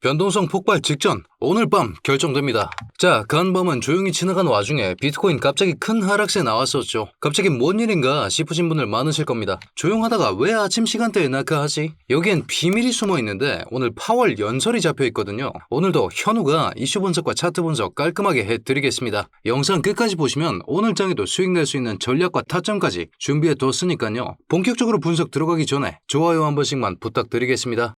변동성 폭발 직전 오늘 밤 결정됩니다. 자, 간밤은 조용히 지나간 와중에 비트코인 갑자기 큰 하락세 나왔었죠. 갑자기 뭔 일인가 싶으신 분들 많으실 겁니다. 조용하다가 왜 아침 시간대에 낙하하지? 여기엔 비밀이 숨어 있는데 오늘 파월 연설이 잡혀 있거든요. 오늘도 현우가 이슈 분석과 차트 분석 깔끔하게 해드리겠습니다. 영상 끝까지 보시면 오늘 장에도 수익 낼 수 있는 전략과 타점까지 준비해 뒀으니까요. 본격적으로 분석 들어가기 전에 좋아요 한 번씩만 부탁드리겠습니다.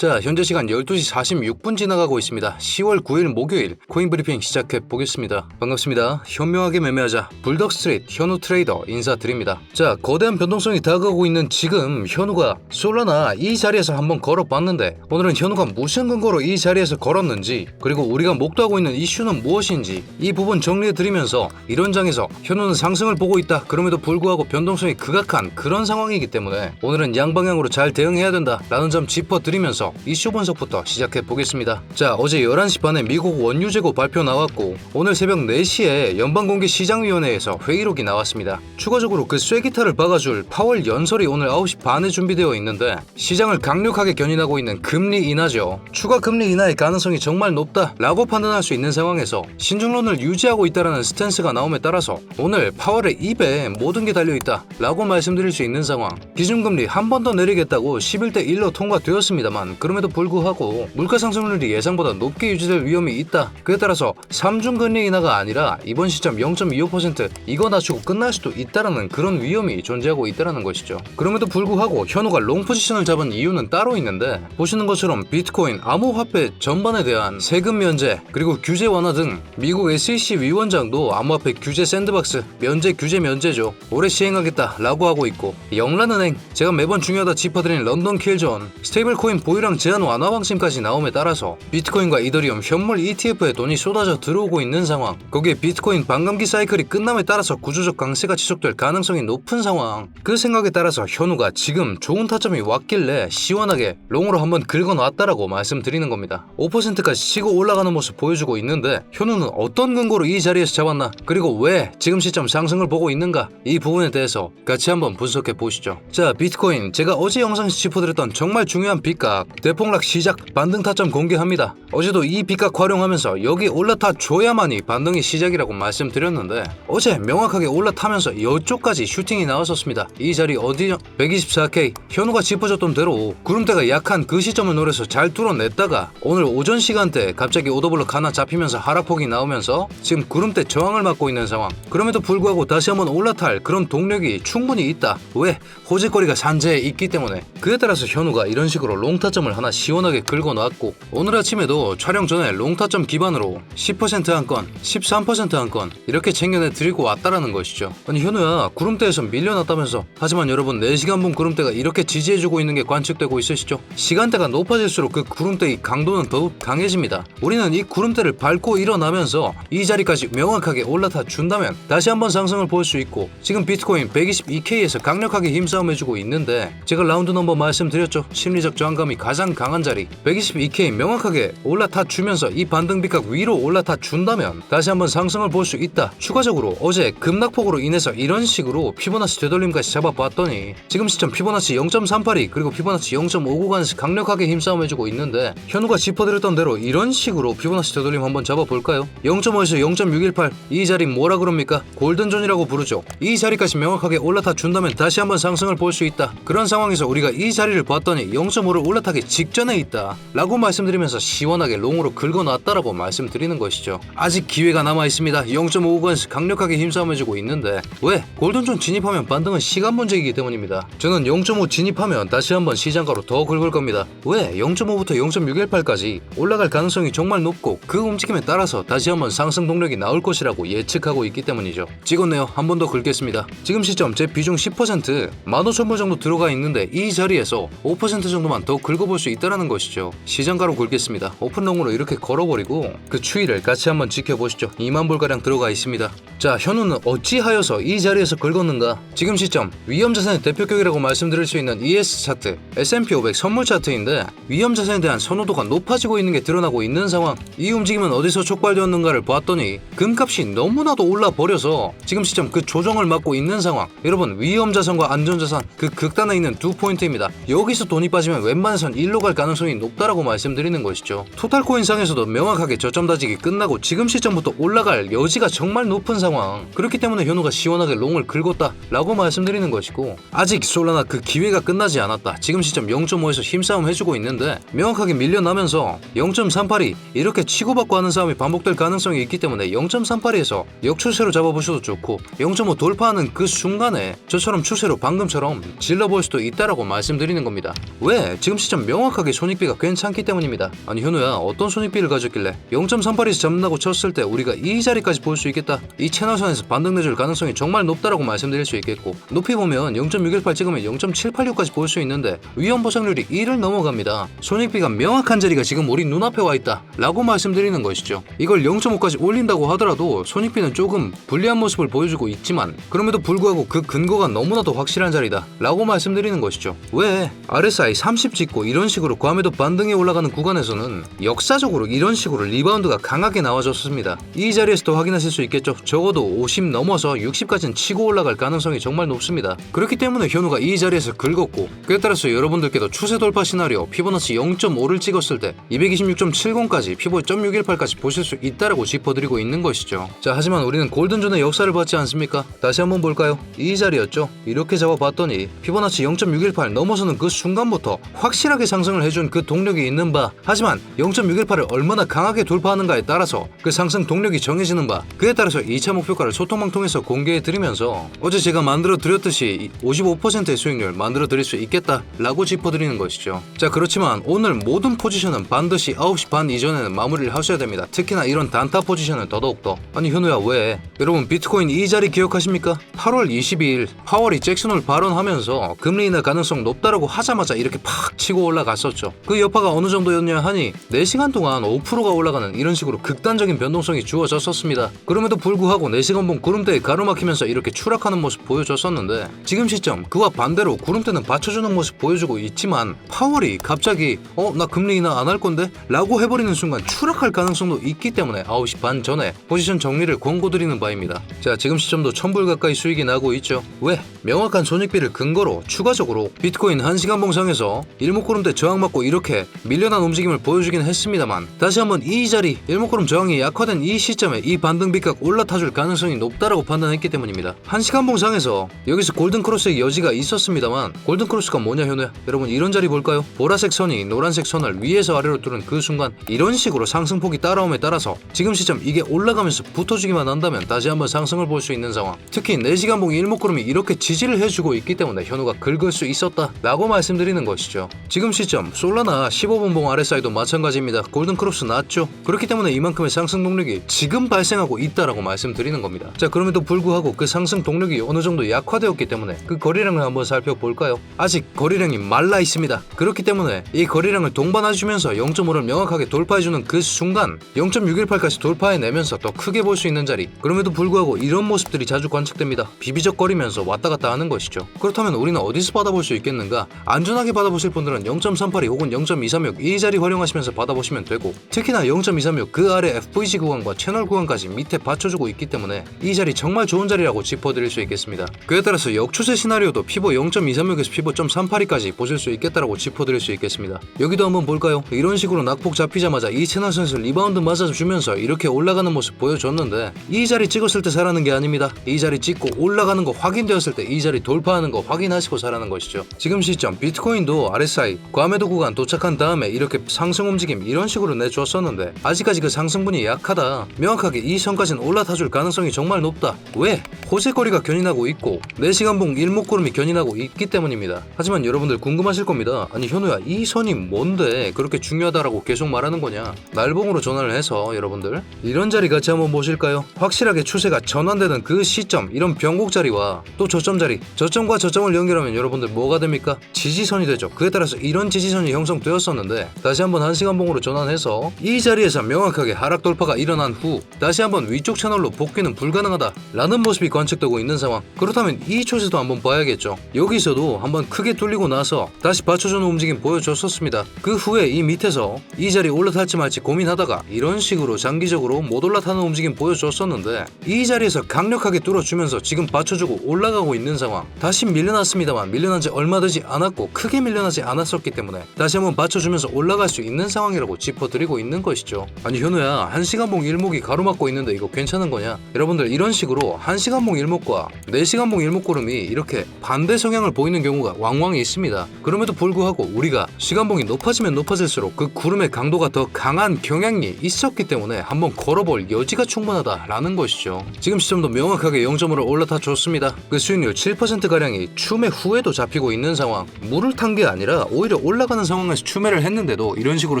자, 현재 시간 12시 46분 지나가고 있습니다. 10월 9일 목요일 코인 브리핑 시작해 보겠습니다. 반갑습니다. 현명하게 매매하자 불덕 스트리트 현우 트레이더 인사드립니다. 자, 거대한 변동성이 다가오고 있는 지금 현우가 솔라나 이 자리에서 한번 걸어봤는데 오늘은 현우가 무슨 근거로 이 자리에서 걸었는지 그리고 우리가 목도하고 있는 이슈는 무엇인지 이 부분 정리해 드리면서 이런 장에서 현우는 상승을 보고 있다. 그럼에도 불구하고 변동성이 극악한 그런 상황이기 때문에 오늘은 양방향으로 잘 대응해야 된다라는 점 짚어 드리면서 이슈 분석부터 시작해 보겠습니다. 자, 어제 11시 반에 미국 원유 재고 발표 나왔고 오늘 새벽 4시에 연방공개시장위원회에서 회의록이 나왔습니다. 추가적으로 그 쇠기타를 박아줄 파월 연설이 오늘 9시 반에 준비되어 있는데 시장을 강력하게 견인하고 있는 금리 인하죠. 추가 금리 인하의 가능성이 정말 높다라고 판단할 수 있는 상황에서 신중론을 유지하고 있다라는 스탠스가 나옴에 따라서 오늘 파월의 입에 모든 게 달려 있다라고 말씀드릴 수 있는 상황. 기준금리 한 번 더 내리겠다고 11대 1로 통과되었습니다만 그럼에도 불구하고 물가 상승률이 예상보다 높게 유지될 위험이 있다. 그에 따라서 3중 금리 인하가 아니라 이번 시점 0.25% 이거 낮추고 끝날 수도 있다라는 그런 위험이 존재하고 있다라는 것이죠. 그럼에도 불구하고 현우가 롱 포지션을 잡은 이유는 따로 있는데 보시는 것처럼 비트코인 암호화폐 전반에 대한 세금 면제 그리고 규제 완화 등 미국 SEC 위원장도 암호화폐 규제 샌드박스 면제 규제 면제죠. 올해 시행하겠다라고 하고 있고 영란은행 제가 매번 중요하다 짚어드린 런던 킬존 스테이블 코인 보유량 제한 완화 방침까지 나옴에 따라서 비트코인과 이더리움 현물 ETF에 돈이 쏟아져 들어오고 있는 상황. 거기에 비트코인 반감기 사이클이 끝남에 따라서 구조적 강세가 지속될 가능성이 높은 상황. 그 생각에 따라서 현우가 지금 좋은 타점이 왔길래 시원하게 롱으로 한번 긁어놨다라고 말씀드리는 겁니다. 5%까지 치고 올라가는 모습 보여주고 있는데 현우는 어떤 근거로 이 자리에서 잡았나? 그리고 왜 지금 시점 상승을 보고 있는가? 이 부분에 대해서 같이 한번 분석해 보시죠. 자 비트코인. 제가 어제 영상에서 짚어드렸던 정말 중요한 빗각 대폭락 시작 반등 타점 공개합니다. 어제도 이 빗각 활용하면서 여기 올라타 줘야만이 반등이 시작이라고 말씀드렸는데 어제 명확하게 올라타면서 이쪽까지 슈팅이 나왔었습니다. 이 자리 어디죠? 124K 현우가 짚어줬던 대로 구름대가 약한 그 시점을 노려서 잘 뚫어냈다가 오늘 오전 시간대 갑자기 오더블럭 하나 잡히면서 하락폭이 나오면서 지금 구름대 저항을 맞고 있는 상황. 그럼에도 불구하고 다시 한번 올라탈 그런 동력이 충분히 있다. 왜? 호재거리가 산재에 있기 때문에 그에 따라서 현우가 이런 식으로 롱타점을 하나 시원하게 긁어놨고 오늘 아침에도 촬영 전에 롱타점 기반으로 10%한 건, 13%한 건 이렇게 챙겨내 드리고 왔다라는 것이죠. 아니 현우야 구름대에서 밀려났다면서 하지만 여러분 4시간 분 구름대가 이렇게 지지해주고 있는 게 관측되고 있으시죠? 시간대가 높아질수록 그 구름대의 강도는 더욱 강해집니다. 우리는 이 구름대를 밟고 일어나면서 이 자리까지 명확하게 올라타 준다면 다시 한번 상승을 볼 수 있고 지금 비트코인 122K에서 강력하게 힘싸움 해주고 있는데 제가 라운드 넘버 말씀드렸죠. 심리적 저항감이 가장 강한 자리 122K 명확하게 올라타 주면서 이 반등 비각 위로 올라타 준다면 다시 한번 상승을 볼 수 있다. 추가적으로 어제 급락폭으로 인해서 이런 식으로 피보나치 되돌림까지 잡아봤더니 지금 시점 피보나치 0.382 그리고 피보나치 0.59간에서 강력하게 힘싸움 해주고 있는데 현우가 짚어드렸던 대로 이런 식으로 피보나치 되돌림 한번 잡아볼까요? 0.5에서 0.618 이 자리 뭐라 그럽니까? 골든존이라고 부르죠. 이 자리까지 명확하게 올라타 준다면 다시 한번 상승을 볼 수 있다. 그런 상황에서 우리가 이 자리를 봤더니 0.5를 올라타 기 직전에 있다. 라고 말씀드리면서 시원하게 롱으로 긁어놨다라고 말씀드리는 것이죠. 아직 기회가 남아 있습니다. 0.5건씩 강력하게 힘싸움해주고 있는데 왜? 골든존 진입하면 반등은 시간 문제이기 때문입니다. 저는 0.5 진입하면 다시 한번 시장가로 더 긁을 겁니다. 왜? 0.5부터 0.618까지 올라갈 가능성이 정말 높고 그 움직임에 따라서 다시 한번 상승 동력이 나올 것이라고 예측하고 있기 때문이죠. 찍었네요. 한 번 더 긁겠습니다. 지금 시점 제 비중 10% 15,000분 정도 들어가 있는데 이 자리에서 5% 정도만 더 긁어 볼 찍어볼 수 있다는 것이죠. 시장가로 굴겠습니다. 오픈롱으로 이렇게 걸어버리고 그 추이를 같이 한번 지켜보시죠. 2만 불가량 들어가 있습니다. 자, 현우는 어찌하여서 이 자리에서 긁었는가? 지금 시점 위험자산의 대표격이라고 말씀드릴 수 있는 ES 차트, S&P 500 선물 차트인데 위험자산에 대한 선호도가 높아지고 있는 게 드러나고 있는 상황. 이 움직임은 어디서 촉발되었는가를 봤더니 금값이 너무나도 올라 버려서 지금 시점 그 조정을 맞고 있는 상황. 여러분 위험자산과 안전자산 그 극단에 있는 두 포인트입니다. 여기서 돈이 빠지면 웬만해선 일로 갈 가능성이 높다라고 말씀드리는 것이죠. 토탈코인상에서도 명확하게 저점 다지기 끝나고 지금 시점부터 올라갈 여지가 정말 높은 상황. 그렇기 때문에 현우가 시원하게 롱을 긁었다라고 말씀드리는 것이고 아직 솔라나 그 기회가 끝나지 않았다. 지금 시점 0.5에서 힘싸움 해주고 있는데 명확하게 밀려나면서 0.38이 이렇게 치고받고 하는 싸움이 반복될 가능성이 있기 때문에 0.38에서 역추세로 잡아보셔도 좋고 0.5 돌파하는 그 순간에 저처럼 추세로 방금처럼 질러볼 수도 있다라고 말씀드리는 겁니다. 왜? 지금 시점 명확하게 손익비가 괜찮기 때문입니다. 아니 현우야 어떤 손익비를 가졌길래 0.38에서 잡는다고 쳤을 때 우리가 이 자리까지 볼 수 있겠다. 이 채널선에서 반등 내줄 가능성이 정말 높다라고 말씀드릴 수 있겠고 높이 보면 0.618 찍으면 0.786까지 볼 수 있는데 위험 보상률이 1을 넘어갑니다. 손익비가 명확한 자리가 지금 우리 눈앞에 와 있다 라고 말씀드리는 것이죠. 이걸 0.5까지 올린다고 하더라도 손익비는 조금 불리한 모습을 보여주고 있지만 그럼에도 불구하고 그 근거가 너무나도 확실한 자리다 라고 말씀드리는 것이죠. 왜? RSI 30 찍고 이런 식으로 과매도 반등이 올라가는 구간에서는 역사적으로 이런 식으로 리바운드가 강하게 나와줬습니다. 이 자리에서도 확인하실 수 있겠죠. 적어도 50 넘어서 60까지는 치고 올라갈 가능성이 정말 높습니다. 그렇기 때문에 현우가 이 자리에서 긁었고 그에 따라서 여러분들께도 추세 돌파 시나리오 피보나치 0.5를 찍었을 때 226.70까지 피보 0.618까지 보실 수 있다라고 짚어드리고 있는 것이죠. 자 하지만 우리는 골든존의 역사를 봤지 않습니까? 다시 한번 볼까요? 이 자리였죠. 이렇게 잡아봤더니 피보나치 0.618 넘어서는 그 순간부터 확실하게 상승을 해준 그 동력이 있는 바 하지만 0.618을 얼마나 강하게 돌파하는가에 따라서 그 상승 동력이 정해지는 바 그에 따라서 2차 목표가를 소통망 통해서 공개해 드리면서 어제 제가 만들어 드렸듯이 55%의 수익률 만들어 드릴 수 있겠다 라고 짚어드리는 것이죠. 자 그렇지만 오늘 모든 포지션은 반드시 9시 반 이전에는 마무리를 하셔야 됩니다. 특히나 이런 단타 포지션은 더더욱더 아니 현우야 왜? 여러분 비트코인 이 자리 기억하십니까? 8월 22일 파월이 잭슨홀 발언하면서 금리 인하 가능성 높다라고 하자마자 이렇게 팍 치고 올라 갔었죠. 그 여파가 어느 정도였냐 하니 4시간 동안 5%가 올라가는 이런 식으로 극단적인 변동성이 주어졌었습니다. 그럼에도 불구하고 4시간 봉 구름대에 가로막히면서 이렇게 추락하는 모습 보여줬었는데 지금 시점 그와 반대로 구름대는 받쳐주는 모습 보여주고 있지만 파월이 갑자기 어 나 금리 인하 안 할 건데? 라고 해버리는 순간 추락할 가능성도 있기 때문에 9시 반 전에 포지션 정리를 권고드리는 바입니다. 자 지금 시점도 1000불 가까이 수익이 나고 있죠. 왜? 명확한 손익비를 근거로 추가적으로 비트코인 1시간 봉 상에서 일목구름대 저항받고 이렇게 밀려난 움직임을 보여주긴 했습니다만 다시 한번 이 자리 일목구름 저항이 약화된 이 시점에 이 반등 비각 올라타줄 가능성이 높다라고 판단했기 때문입니다. 1시간 봉상에서 여기서 골든크로스의 여지가 있었습니다만 골든크로스가 뭐냐 현우야 여러분 이런 자리 볼까요? 보라색 선이 노란색 선을 위에서 아래로 뚫은 그 순간 이런 식으로 상승폭이 따라옴에 따라서 지금 시점 이게 올라가면서 붙어주기만 한다면 다시 한번 상승을 볼 수 있는 상황 특히 4시간 봉 일목구름이 이렇게 지지를 해주고 있기 때문에 현우가 긁을 수 있었다 라고 말씀드리는 것이죠 지금 시점 솔라나 15분 봉 RSI도 마찬가지입니다. 골든크로스 났죠? 그렇기 때문에 이만큼의 상승 동력이 지금 발생하고 있다라고 말씀드리는 겁니다. 자 그럼에도 불구하고 그 상승 동력이 어느 정도 약화되었기 때문에 그 거래량을 한번 살펴볼까요? 아직 거래량이 말라 있습니다. 그렇기 때문에 이 거래량을 동반해주면서 0.5를 명확하게 돌파해주는 그 순간 0.618까지 돌파해내면서 더 크게 볼 수 있는 자리. 그럼에도 불구하고 이런 모습들이 자주 관측됩니다. 비비적거리면서 왔다 갔다 하는 것이죠. 그렇다면 우리는 어디서 받아볼 수 있겠는가? 안전하게 받아보실 분들은 0.382 혹은 0.236 이 자리 활용하시면서 받아보시면 되고 특히나 0.236 그 아래 FVG 구간과 채널 구간까지 밑에 받쳐주고 있기 때문에 이 자리 정말 좋은 자리라고 짚어드릴 수 있겠습니다 그에 따라서 역추세 시나리오도 피보 0.236에서 피보 0.382까지 보실 수 있겠다라고 짚어드릴 수 있겠습니다 여기도 한번 볼까요 이런 식으로 낙폭 잡히자마자 이 채널선에서 리바운드 맞아주면서 이렇게 올라가는 모습 보여줬는데 이 자리 찍었을 때 사라는 게 아닙니다. 이 자리 찍고 올라가는 거 확인되었을 때 이 자리 돌파하는 거 확인하시고 사라는 것이죠. 지금 시점 비트코인도 RSI 과매도 구간 도착한 다음에 이렇게 상승 움직임 이런 식으로 내줬었는데 아직까지 그 상승분이 약하다. 명확하게 이 선까지는 올라타줄 가능성이 정말 높다. 왜? 호세거리가 견인하고 있고 4시간 봉 일목구름이 견인하고 있기 때문입니다. 하지만 여러분들 궁금하실 겁니다. 아니 현우야 이 선이 뭔데 그렇게 중요하다라고 계속 말하는 거냐? 날봉으로 전화를 해서 여러분들 이런 자리 같이 한번 보실까요? 확실하게 추세가 전환되는 그 시점 이런 변곡 자리와 또 저점 자리 저점과 저점을 연결하면 여러분들 뭐가 됩니까? 지지선이 되죠. 그에 따라서 이런 이런 지지선이 형성되었었는데 다시 한번 한시간봉으로 전환해서 이 자리에서 명확하게 하락 돌파가 일어난 후 다시 한번 위쪽 채널로 복귀는 불가능하다 라는 모습이 관측되고 있는 상황. 그렇다면 이 초세도 한번 봐야겠죠. 여기서도 한번 크게 뚫리고 나서 다시 받쳐주는 움직임 보여줬었습니다. 그 후에 이 밑에서 이 자리 올라탈지 말지 고민하다가 이런 식으로 장기적으로 못 올라타는 움직임 보여줬었는데 이 자리에서 강력하게 뚫어주면서 지금 받쳐주고 올라가고 있는 상황. 다시 밀려났습니다만 밀려난 지 얼마 되지 않았고 크게 밀려나지 않았었기 때문에 다시 한번 받쳐주면서 올라갈 수 있는 상황이라고 짚어드리고 있는 것이죠. 아니 현우야 한시간봉 일목이 가로막고 있는데 이거 괜찮은 거냐? 여러분들 이런 식으로 한시간봉 일목과 네시간봉 일목구름이 이렇게 반대 성향을 보이는 경우가 왕왕 있습니다. 그럼에도 불구하고 우리가 시간봉이 높아지면 높아질수록 그 구름의 강도가 더 강한 경향이 있었기 때문에 한번 걸어볼 여지가 충분하다라는 것이죠. 지금 시점도 명확하게 0점으로 올라타 줬습니다. 그 수익률 7%가량이 추매 후에도 잡히고 있는 상황. 물을 탄 게 아니라 오히려 올라가는 상황에서 추매를 했는데도 이런 식으로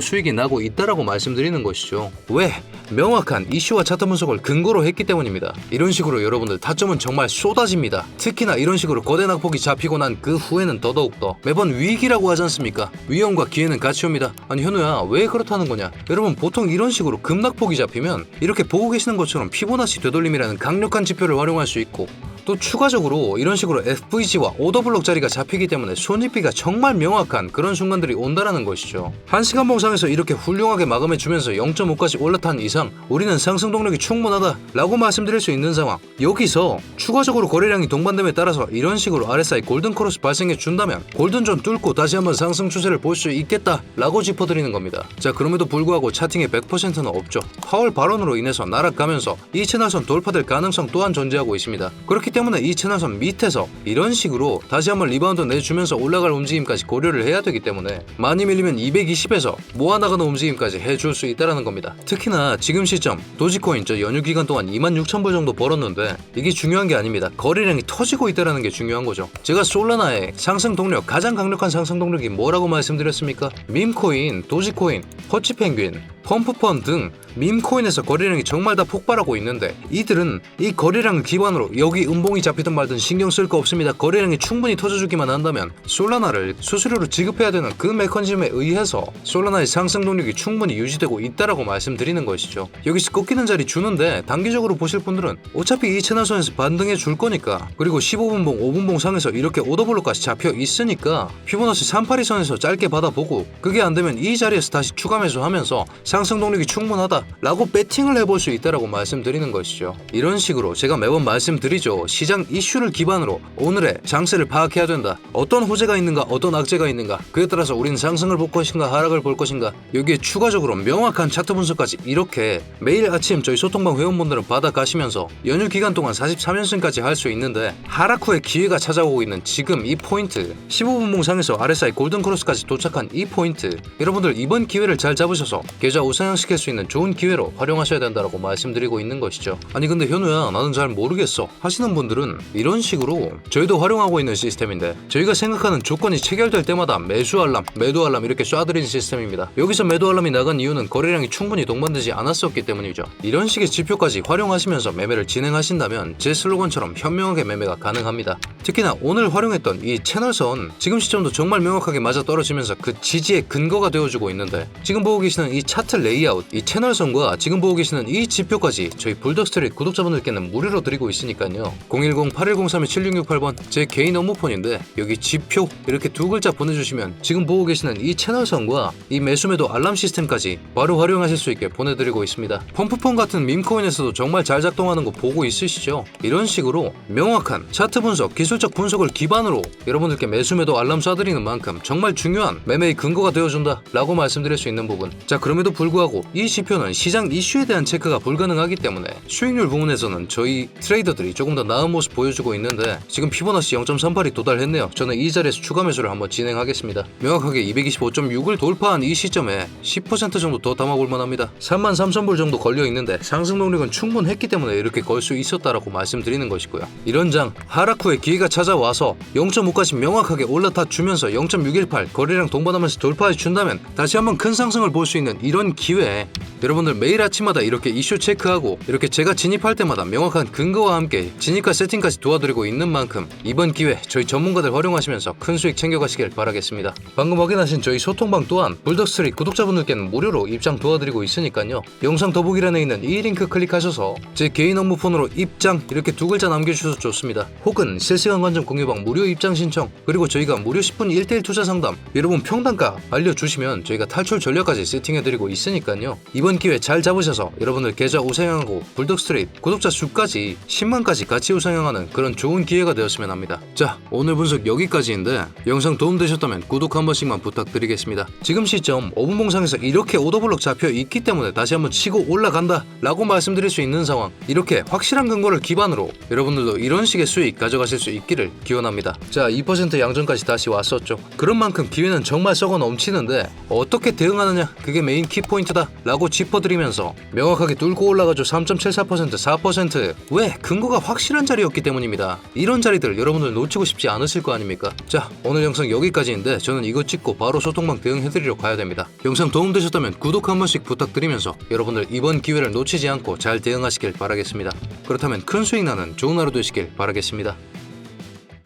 수익이 나고 있다라고 말씀드리는 것이죠. 왜? 명확한 이슈와 차트 분석을 근거로 했기 때문입니다. 이런 식으로 여러분들 타점은 정말 쏟아집니다. 특히나 이런 식으로 거대 낙폭이 잡히고 난 그 후에는 더더욱더 매번 위기라고 하지 않습니까? 위험과 기회는 같이 옵니다. 아니 현우야 왜 그렇다는 거냐? 여러분 보통 이런 식으로 급낙폭이 잡히면 이렇게 보고 계시는 것처럼 피보나치 되돌림이라는 강력한 지표를 활용할 수 있고 또 추가적으로 이런 식으로 FVG와 오더블록 자리가 잡히기 때문에 손익비가 정말 명확한 그런 순간들이 온다라는 것이죠. 한 시간 봉상에서 이렇게 훌륭하게 마감해주면서 0.5까지 올라탄 이상 우리는 상승 동력이 충분하다 라고 말씀드릴 수 있는 상황. 여기서 추가적으로 거래량이 동반됨에 따라서 이런 식으로 RSI 골든 크로스 발생해 준다면 골든존 뚫고 다시 한번 상승 추세를 볼 수 있겠다 라고 짚어드리는 겁니다. 자 그럼에도 불구하고 차팅의 100%는 없죠. 파월 발언으로 인해서 날아가면서 이 채널선 돌파될 가능성 또한 존재하고 있습니다. 그렇기 때문에 이 채널선 밑에서 이런 식으로 다시 한번 리바운드 내주면서 올라갈 움직임까지 고려를 해야 되기 때문에 많이 밀리면 220에서 모아나가는 움직임까지 해줄 수 있다는 겁니다. 특히나 지금 시점 도지코인 저 연휴 기간 동안 26,000불 정도 벌었는데 이게 중요한 게 아닙니다. 거래량이 터지고 있다는 게 중요한 거죠. 제가 솔라나의 상승 동력 가장 강력한 상승 동력이 뭐라고 말씀드렸습니까? 밈코인, 도지코인, 퍼치펭귄, 펌프펀 등 밈코인에서 거래량이 정말 다 폭발하고 있는데 이들은 이 거래량을 기반으로 여기 음봉이 잡히든 말든 신경 쓸 거 없습니다. 거래량이 충분히 터져주기만 한다면 솔라나를 수수료로 지급해야 되는 그 메커니즘에 의해서 솔라나의 상승 동력이 충분히 유지되고 있다라고 말씀드리는 것이죠. 여기서 꺾이는 자리 주는데 단기적으로 보실 분들은 어차피 이 채널선에서 반등해 줄 거니까 그리고 15분봉, 5분봉 상에서 이렇게 오더블록까지 잡혀 있으니까 피보나치 382선에서 짧게 받아보고 그게 안 되면 이 자리에서 다시 추가 매수하면서 상승 동력이 충분하다 라고 배팅을 해볼 수 있다라고 말씀드리는 것이죠. 이런 식으로 제가 매번 말씀드리죠. 시장 이슈를 기반으로 오늘의 장세를 파악해야 된다. 어떤 호재가 있는가, 어떤 악재가 있는가. 그에 따라서 우리는 상승을 볼 것인가, 하락을 볼 것인가. 여기에 추가적으로 명확한 차트 분석까지 이렇게 매일 아침 저희 소통방 회원분들은 받아가시면서 연휴 기간 동안 43연승까지 할 수 있는데 하락 후에 기회가 찾아오고 있는 지금 이 포인트 15분봉 상에서 RSI 골든 크로스까지 도착한 이 포인트 여러분들 이번 기회를 잘 잡으셔서 계좌 우상향시킬 수 있는 좋은 기회로 활용하셔야 된다고 말씀드리고 있는 것이죠. 아니 근데 현우야 나는 잘 모르겠어 하시는 분들은 이런 식으로 저희도 활용하고 있는 시스템인데 저희가 생각하는 조건이 체결될 때마다 매수 알람, 매도 알람 이렇게 쏴드리는 시스템입니다. 여기서 매도 알람이 나간 이유는 거래량이 충분히 동반되지 않았었기 때문이죠. 이런 식의 지표까지 활용하시면서 매매를 진행하신다면 제 슬로건처럼 현명하게 매매가 가능합니다. 특히나 오늘 활용했던 이 채널선 지금 시점도 정말 명확하게 맞아 떨어지면서 그 지지의 근거가 되어주고 있는데 지금 보고 계시는 이 차트 레이아웃, 이 채널 선과 지금 보고 계시는 이 지표까지 저희 불덕스트릿 구독자분들께는 무료로 드리고 있으니까요. 010-8103-7668번 제 개인 업무폰인데 여기 지표 이렇게 두 글자 보내주시면 지금 보고 계시는 이 채널 선과 이 매수매도 알람 시스템까지 바로 활용하실 수 있게 보내드리고 있습니다. 펌프폰 같은 밈코인에서도 정말 잘 작동하는 거 보고 있으시죠? 이런 식으로 명확한 차트 분석, 기술적 분석을 기반으로 여러분들께 매수매도 알람 쏴드리는 만큼 정말 중요한 매매의 근거가 되어준다 라고 말씀드릴 수 있는 부분 자 그럼에도 불구하고 이 지표는 시장 이슈에 대한 체크가 불가능하기 때문에 수익률 부분에서는 저희 트레이더들이 조금 더 나은 모습 보여주고 있는데 지금 피보나치 0.38이 도달했네요. 저는 이 자리에서 추가 매수를 한번 진행하겠습니다. 명확하게 225.6을 돌파한 이 시점에 10% 정도 더 담아볼 만합니다. 33,000불 정도 걸려 있는데 상승 동력은 충분했기 때문에 이렇게 걸 수 있었다라고 말씀드리는 것이고요. 이런 장 하락 후에 기회가 찾아와서 0.5까지 명확하게 올라타 주면서 0.618 거래량 동반하면서 돌파해 준다면 다시 한번 큰 상승을 볼 수 있는 이런 이번 기회에 여러분들 매일 아침마다 이렇게 이슈 체크하고 이렇게 제가 진입할 때마다 명확한 근거와 함께 진입과 세팅까지 도와드리고 있는 만큼 이번 기회 저희 전문가들 활용하시면서 큰 수익 챙겨가시길 바라겠습니다. 방금 확인하신 저희 소통방 또한 불덕스트리 구독자분들께는 무료로 입장 도와드리고 있으니까요. 영상 더보기란에 있는 이 링크 클릭하셔서 제 개인 업무 폰으로 입장 이렇게 두 글자 남겨주셔도 좋습니다. 혹은 실시간 관점 공유방 무료 입장 신청 그리고 저희가 무료 10분 1대1 투자 상담 여러분 평단가 알려주시면 저희가 탈출 전략까지 세팅해드리고 있 으니까요. 이번 기회 잘 잡으셔서 여러분들 계좌 우상향하고 불덕 스트레이트 구독자 수까지 10만까지 같이 우상향하는 그런 좋은 기회가 되었으면 합니다. 자 오늘 분석 여기까지인데 영상 도움되셨다면 구독 한 번씩만 부탁드리겠습니다. 지금 시점 5분 봉상에서 이렇게 오더블럭 잡혀 있기 때문에 다시 한번 치고 올라간다 라고 말씀드릴 수 있는 상황 이렇게 확실한 근거를 기반으로 여러분들도 이런 식의 수익 가져가실 수 있기를 기원합니다. 자 2% 양전까지 다시 왔었죠. 그런 만큼 기회는 정말 썩어 넘치는데 어떻게 대응하느냐 그게 메인 키 포인트다 라고 짚어드리면서 명확하게 뚫고 올라가죠 3.74% 4%왜 근거가 확실한 자리였기 때문입니다. 이런 자리들 여러분들 놓치고 싶지 않으실 거 아닙니까? 자 오늘 영상 여기까지인데 저는 이거 찍고 바로 소통방 대응해드리러 가야 됩니다. 영상 도움되셨다면 구독 한 번씩 부탁드리면서 여러분들 이번 기회를 놓치지 않고 잘 대응하시길 바라겠습니다. 그렇다면 큰 수익 나는 좋은 하루 되시길 바라겠습니다.